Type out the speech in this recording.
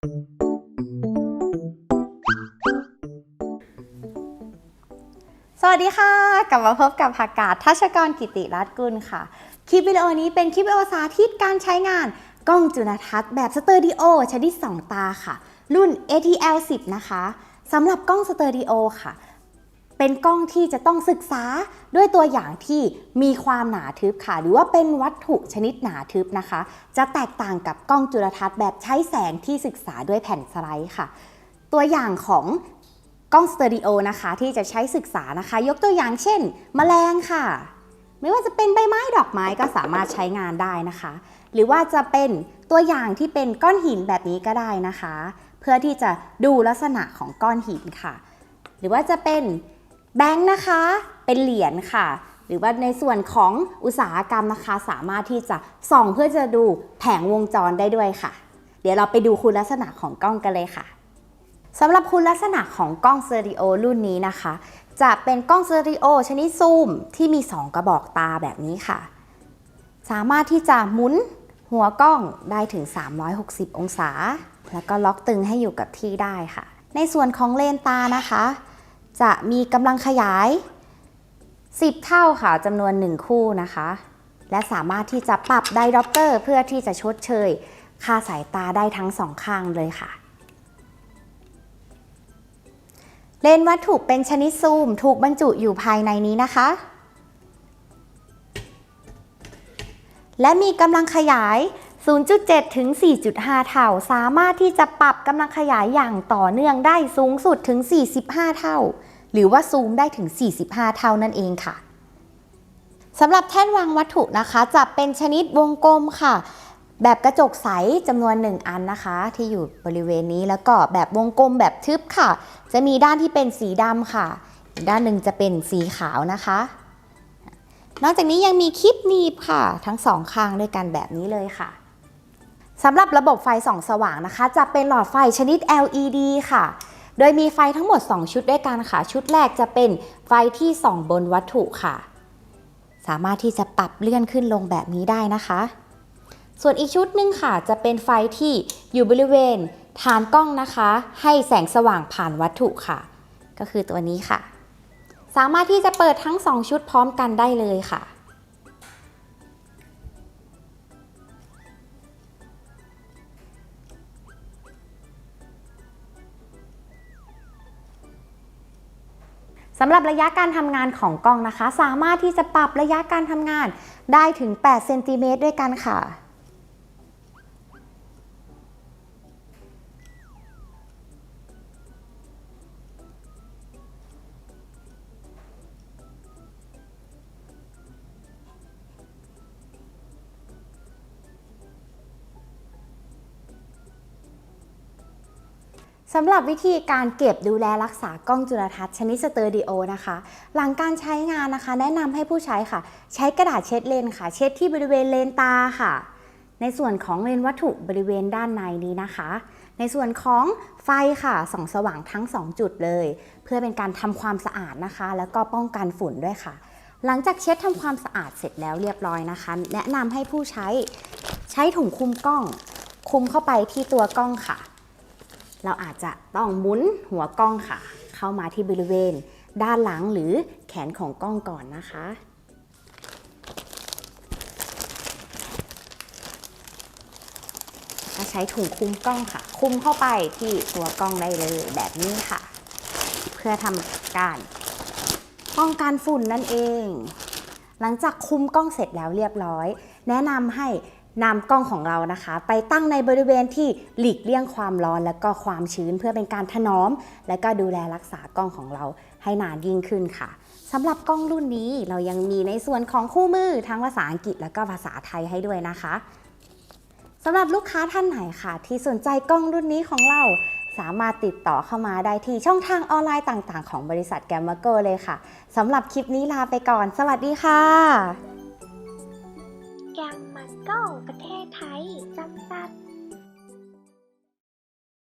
สวัสดีค่ะ กลับมาพบกับผักกาศทัชกรกิติรัตน์กุลค่ะ คลิปวิดีโอนี้เป็นคลิปวิดีโอสาธิตการใช้งานกล้องจุลทรรศน์แบบสเตอริโอชนิด 2 ตาค่ะ รุ่น ATL 10 นะคะสำหรับกล้องสเตอริโอค่ะ เป็นกล้องที่จะต้องศึกษาด้วยตัวอย่างที่มีความหนาทึบค่ะ หรือว่าเป็นวัตถุชนิดหนาทึบนะคะ จะแตกต่างกับกล้องจุลทรรศน์แบบใช้แสงที่ศึกษาด้วยแผ่นสไลด์ค่ะ ตัวอย่างของกล้องสเตอริโอนะคะที่จะใช้ศึกษานะคะ ยกตัวอย่างเช่นแมลงค่ะ ไม่ว่าจะเป็นใบไม้ดอกไม้ก็สามารถใช้งานได้นะคะ หรือว่าจะเป็นตัวอย่างที่เป็นก้อนหินแบบนี้ก็ได้นะคะ เพื่อที่จะดูลักษณะของก้อนหินค่ะ หรือว่าจะเป็น แบงค์นะคะเป็นเหรียญค่ะ หรือว่าในส่วนของอุตสาหกรรมนะคะ สามารถที่จะส่องเพื่อจะดูแผงวงจรได้ด้วยค่ะ เดี๋ยวเราไปดูคุณลักษณะของกล้องกันเลยค่ะสำหรับคุณลักษณะของกล้องสเตอริโอรุ่นนี้นะคะ จะเป็นกล้องสเตอริโอชนิดซูมที่มี 2 กระบอกตาแบบนี้ค่ะ สามารถที่จะหมุนหัวกล้องได้ถึง 360 องศา แล้วก็ล็อกตึงให้อยู่กับที่ได้ค่ะ ในส่วนของเลนตานะคะ จะมีกำลังขยาย 10 เท่าค่ะจำนวน 1 คู่นะคะ และสามารถที่จะปรับไดด็อปเตอร์เพื่อที่จะชดเชย ค่าสายตาได้ทั้งสองข้างเลยค่ะ เลนส์วัตถุเป็นชนิดซูมถูกบรรจุอยู่ภายในนี้นะคะ และมีกำลังขยาย 0.7 ถึง 4.5 เท่า สามารถที่จะปรับกำลังขยายอย่างต่อเนื่องได้สูงสุดถึง 45 เท่า หรือว่าซูมได้ถึง 45 เท่านั่นเองค่ะสำหรับแท่นวางวัตถุนะคะจะเป็นชนิดวงกลมค่ะ แบบกระจกใสจำนวน 1 อันนะคะ ที่อยู่บริเวณนี้แล้วก็แบบวงกลมแบบทึบค่ะ จะมีด้านที่เป็นสีดำค่ะ อีกด้านหนึ่งจะเป็นสีขาวนะคะ นอกจากนี้ยังมีคลิปหนีบค่ะ ทั้งสองข้างด้วยกันแบบนี้เลยค่ะ สำหรับระบบไฟส่องสว่างนะคะ จะเป็นหลอดไฟชนิด LED ค่ะ โดยมีไฟทั้งหมด 2 ชุดด้วยกันค่ะ ชุดแรกจะเป็นไฟที่ส่องบนวัตถุค่ะ สามารถที่จะปรับเลื่อนขึ้นลงแบบนี้ได้นะคะ ส่วนอีกชุดหนึ่งค่ะ จะเป็นไฟที่อยู่บริเวณฐานกล้องนะคะ ให้แสงสว่างผ่านวัตถุค่ะ ก็คือตัวนี้ค่ะ สามารถที่จะเปิดทั้ง 2 ชุดพร้อมกันได้เลยค่ะ สำหรับระยะการทำงานของกล้องนะคะ สามารถที่จะปรับระยะการทำงานได้ถึง 8 เซนติเมตรด้วยกันค่ะ สำหรับวิธีการเก็บดูแลรักษากล้องจุลทรรศน์ชนิดสเตอร์ดิโอนะคะ หลังการใช้งานนะคะ แนะนำให้ผู้ใช้ค่ะ ใช้กระดาษเช็ดเลนค่ะ เช็ดที่บริเวณเลนตาค่ะ ในส่วนของเลนวัตถุบริเวณด้านในนี้นะคะ ในส่วนของไฟค่ะส่องสว่างทั้ง 2 จุดเลย เพื่อเป็นการทำความสะอาดนะคะ แล้วก็ป้องกันฝุ่นด้วยค่ะ หลังจากเช็ดทำความสะอาดเสร็จแล้วเรียบร้อยนะคะ แนะนำให้ผู้ใช้ใช้ถุงคุมกล้อง คุมเข้าไปที่ตัวกล้องค่ะ เราอาจจะต้องหมุนหัวกล้องค่ะ เข้ามาที่บริเวณ ด้านหลังหรือแขนของกล้องก่อนนะคะ ใช้ถุงคุมกล้องค่ะ คุมเข้าไปที่ตัวกล้องได้เลยแบบนี้ค่ะ เพื่อทำการป้องกันฝุ่นนั่นเอง หลังจากคุมกล้องเสร็จแล้วเรียบร้อย แนะนำให้ นำกล้องของเรานะคะ ไปตั้งในบริเวณที่หลีกเลี่ยงความร้อนและก็ความชื้นเพื่อเป็นการถนอม และก็ดูแลรักษากล้องของเราให้นานยิ่งขึ้นค่ะสำหรับกล้องรุ่นนี้เรายังมีในส่วนของคู่มือทั้งภาษาอังกฤษและก็ภาษาไทยให้ด้วยนะคะสำหรับลูกค้าท่านไหนค่ะ ที่สนใจกล้องรุ่นนี้ของเราสามารถติดต่อเข้ามาได้ที่ช่องทางออนไลน์ต่างๆ ของบริษัทแกมมาโกเลยค่ะสำหรับคลิปนี้ลาไปก่อน สวัสดีค่ะ ยังมัสโกประเทศไทยจำ